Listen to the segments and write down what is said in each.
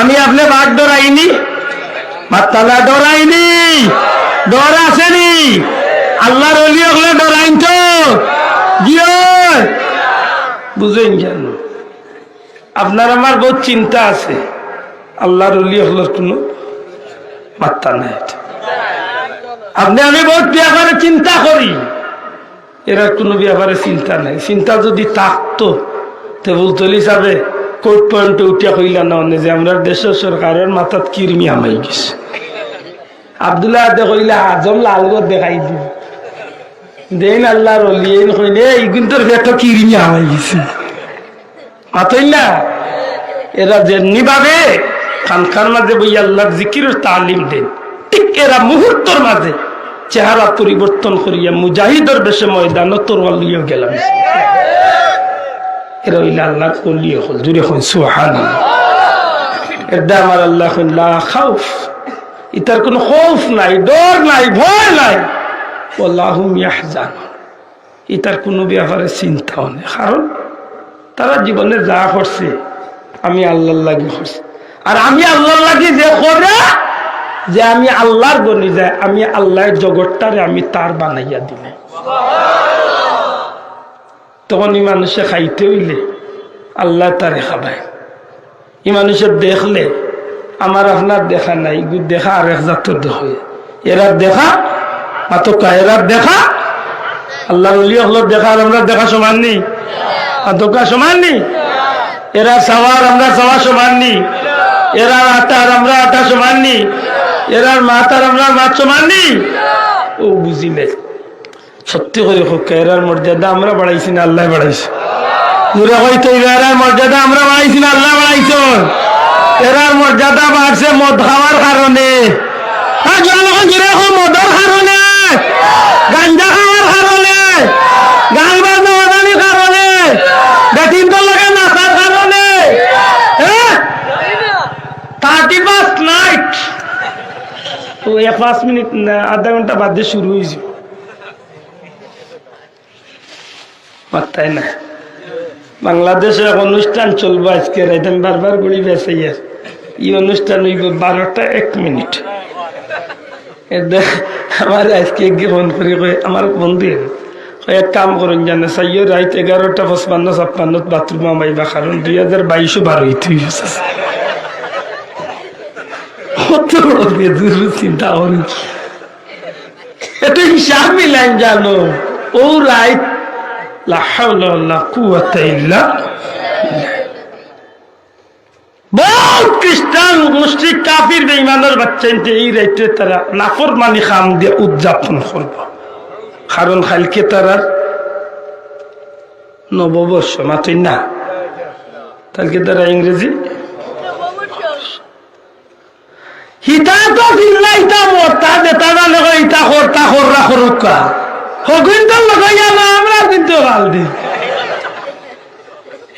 আমি আপনি বাঘ ডরাইনি মাতালা ডরাইনি, ডর আসেনি। আল্লাহর অলি হলে ডরাইন তো। বুঝেন কেন? আপনার আমার বহুত চিন্তা আছে। আল্লাহর অলি হলোর কোনো মাত্রা নাই। আপনি, আমি বহুত ব্যাপারে চিন্তা করি। এরা কোনো ব্যাপারে চিন্তা নাই। চিন্তা যদি থাকতো টেবুল তলি যাবে। কোর্ট পয়েন্টে উঠিয়া কইলা না যে আমরা দেশের সরকারের মাথাত কিরমি আমাই গেছে। আবদুল্লাহ দে কইলে, আজম লালগর দেখাই দিব। দেন আল্লাহর অলিয়েন কইলে এই কিন্তু ভেট কিরমি আমাই গেছে। মাতই না, এরা যেমনি ভাবে খানখার মাঝে বই আল্লাহর জিকিরের তালিম দেন। ঠিক এরা মুহূর্তর মাঝে চেহারা পরিবর্তন করিয়া মুজাহিদের বেশে ময়দান তোর লিয়ে গেলাম। এরা আল্লাহ কলিয়ে হল জুড়ে হন সুহান এটা আমার আল্লাহ হইল লা খাউফ। ইতার কোনো খৌফ নাই, ডর নাই, ভয় নাই। ওল্লাহুম ইয়াহজান ইতার কোনো ব্যাপারে চিন্তাও নেই। কারণ তারা জীবনে যা করছে, আমি আল্লাহর লাগি করছি। আর আমি আল্লাহর লাগি যে করে, যে আমি আল্লাহর বনি যায় আমি আল্লাহর জগৎটারে আমি তার বানাইয়া দিলে তখন এই মানুষে খাইতে হইলে আল্লাহ তারে খাবায়। এই মানুষের দেখলে, আমার আপনার দেখা নাই দেখা আর এক জাতর দেখা এরা দেখা মাতকা এরা দেখা আল্লাহর অলি দেখা, আর আমরা দেখা সমান নেই। মাতকা সমান নেই। এরা সাওয়ার আমরা সাওয়া সমান নেই। এরা আটা আর আমরা আটা সমান নেই। এরার মাত আর আমরা মাত সমান নেই। ও বুঝিলে সত্যি করে হোক এরার মর্যাদা আমরা বাড়াইছি না, আল্লাহ বাড়াইছি। মর্যাদা আমরা বাড়াইছি না, আল্লাহ বাড়াইছ। এরার মর্যাদা বাড়ছে মদ খাওয়ার কারণে। মদর কারণে। গাঞ্জা খাওয়ার কারণে নাইট পাঁচ মিনিট আধা ঘণ্টা বাদ দিয়ে শুরু হয়েছে। পাত্তাই না। বাংলাদেশে অনুষ্ঠান চলবো আজকে রাইতে আমি বারবার ঘুরি আর এই অনুষ্ঠান হইব বারোটা এক মিনিট। আমার আজকে ফোন করি আমার বন্ধু এক কাম করুন জানে সাইয় রাইত এগারোটা পঁচপান্ন, ছাপ্পান্ন, বাথরুম আমাইবা কারণ দুই হাজার বাইশও বারো চিন্তা করি এটা হিসাব মিলাইন জানো? ও রাইত উদযাপন করব। কারণ কালকে তারা নববর্ষ মাতই না? কালকে তারা ইংরেজি? হিতা তো দিল্লা ইতা মরতা যেটা না লগো ইতা হগুন তো লগাইয়া না। কিন্তু ভালো দি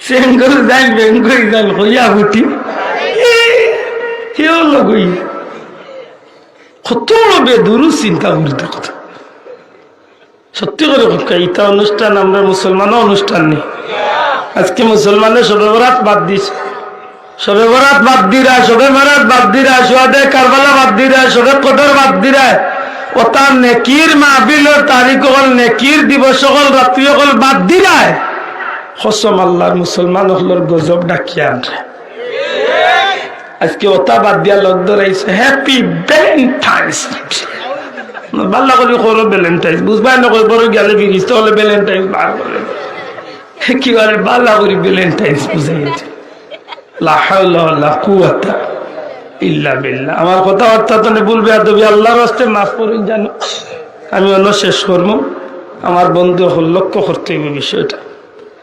সেঙ্গল যাই বেঙ্গল যাই হইয়া কেউ লগই কত বেদুরু চিন্তা করতে কথা। সত্যি করে কথা অনুষ্ঠান, আমরা মুসলমানও অনুষ্ঠান নেই। আজকে মুসলমানের সবে বরাত বাদ দিছে সবে বরাত বাদ দিরা, সবে বরাত বাদ দিরা, সোয়াদে কারবালা বাদ দিরা, সবে কদর বাদ দিরা। ওটা নেকির মাহবিলের তারিখ হল নেকির দিবস হল, রাত্রি হল, বাদ দিরায় হসম আল্লাহর মুসলমান হলর গজব ডাকিয়া আনরে। আজকে ওটা বাদ দিয়া লগ ধরাইছে হ্যাপি ভ্যালেন্টাইন্স বাল্লা করি করো ভ্যালেন্টাইন্স বুঝবাই নকই বড় গেলে ফিরিস তাহলে ভ্যালেন্টাইন্স বার করে। কি বলে বাল্লা করি ভ্যালেন্টাইন্স বুঝাইছে লা হাওলা ওয়ালা কুওয়াতা। ইল্লা বিল্লাহ। আমার কথা তো বলবে আর তুমি আল্লাহর রাস্তে মাফ করুন জানো আমি অন্য শেষ করব। আমার বন্ধু হল লক্ষ্য করতে হইবে বিষয়টা।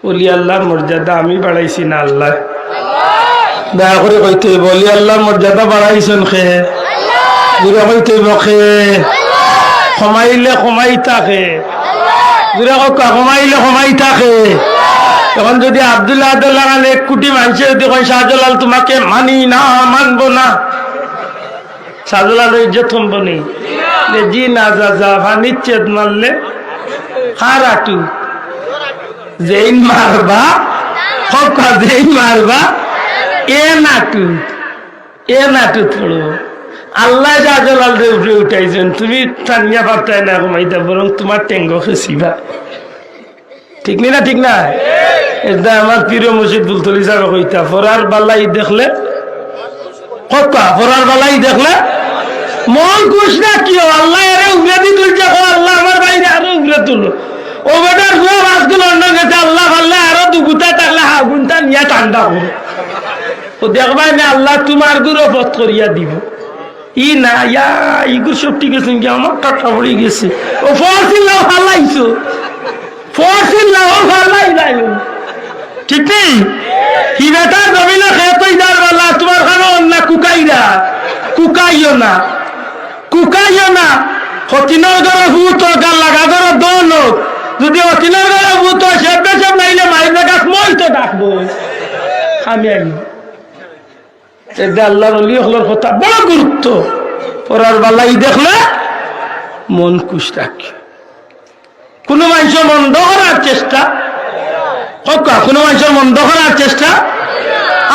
বলি, আল্লাহর মর্যাদা আমি বাড়াইছি না আল্লাহ? দয়া করে কইতে হইব বলি, আল্লাহর মর্যাদা বাড়াইছেন খে দূরে কইতে হইব খে কমাইলে কমাই থাকে দূরে কমাইলে কমাই থাকে তখন যদি আবদুল্লাহ আদুল্লাহ এক কোটি মানুষে যদি কয়, শাহজালাল তোমাকে মানি না, মানবো না। শাহজালাল ইজ্জত কমবো নেই যে জি না যা যা নিচ্ছেদ মারলে হার আটু যেই মারবা হকা যেই মারবা, এ নাটু এ নাটু থড়ো। আল্লাহ যা জলাল দে উপরে উঠাইছেন। তুমি তানিয়া পাত্তায় না ঘুমাইতা, বরং তোমার টেঙ্গ খেসিবা ঠিক না ঠিক না এটা আমার প্রিয় বুলতলি সাহেব কইতা, ফরার বালাই দেখলে? কথা ফরার বালাই দেখলে? মন খুশ না কি আল্লাহ আরে উগরে দি তুলছে আল্লাহ আমার বাইরে আরও উগরে তুলো। ও বেটার সব আজকাল অন্য গেছে, আল্লাহ আল্লাহ আরও দুগুতা থাকলে হাগুনটা নিয়ে ঠান্ডা করো ও দেখবাই না, আল্লাহ তোমার গুরু পথ করিয়া দিব। ই না, ইয়া ইগুর সব ঠিক আছে কি আমার টাকা পড়ে গেছে। ও ফসিল না ফালাইছো। ফসিল না ও ফালাই নাই ঠিক নেই? বেটা জমিনে খেতই যার বেলা, তোমার খানো অন্য কুকাইরা? কুকাইও না। কুকাইও না। হতিনের ঘরে ভূত গাল লাগা ঘরে দন। যদি হতিনের ঘরে ভূত সব সব নাইলে মাইলে গাছ মই তো ডাকবো। আমি আইব এটা আল্লাহর অলি হলোর কথা বড় গুরুত্ব। পড়ার বেলাই দেখলে মন খুশ রাখে। কোনো মানুষের মন্দ করার চেষ্টা। হকা কোনো মানুষের মন্দ করার চেষ্টা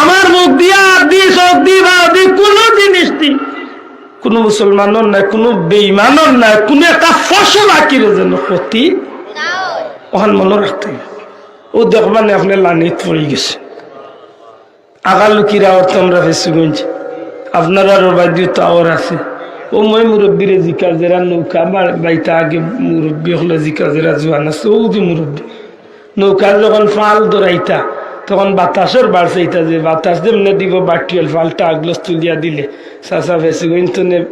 আমার মুখ দিয়া দি চোখ দি বা দি কোনো জিনিস দি কোনো মুসলমানের নাই, কোনো বেইমানের নাই, কোনো একটা ফসল আঁকির যেন ক্ষতি ওখান মনে রাখতে। ও দেখবানে আপনি লানিত পড়ে গেছে। আগালুকিরা অর্থ আমরা ফেসুগঞ্জ আপনার আরও বাদ্য টাওয়ার আছে। ও মই মুরব্বীরে জিকার যারা নৌকা বাইতা আগে মুরব্বী হলে জিকার যারা জোয়ান আছে, ও যে মুরব্বী। নৌকার যখন ফাল দৌড়াইতা তখন বাতাসের বাড়ছাইতা যে বাতাস যেমনে দিব, বাটিয়াল ফালটা আগলস তুলিয়া দিলে। চাচা ফেসুগঞ্জ তো নে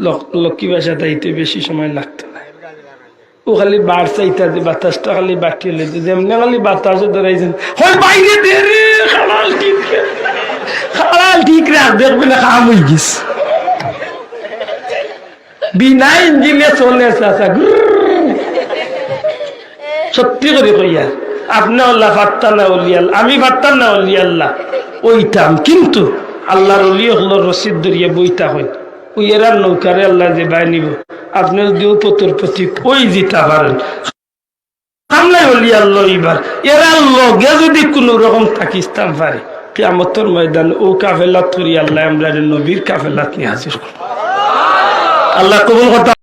লক- লক্ষ্মী বাসা তাইতে বেশি সময় লাগতো না। ও খালি বার চাইতা যে বাতাসটা খালি বাটিয়ে লেতে যেমনি খালি বাতাসে ধরাইছেন হয় বাইরে দে রে, খালাল ঠিক খালাল ঠিক রাখ দেখবে না কাম হয়ে গেছে। বিনা ইঞ্জিনে চলে চাচা সত্যি করে কইয়া আপনি আল্লাহ ফাত্তা না অলিয়াল আমি ফাত্তার না অলিয়াল্লাহ ওইতাম। কিন্তু আল্লাহর অলিয়া হলো রসিদ দরিয়া বইতা হয় ওই নৌকারে আল্লাহ যে বাই নিব। আপনি যদি উপতর প্রতি ওই জিতা পারেন। আল্লাহ কবুল কথা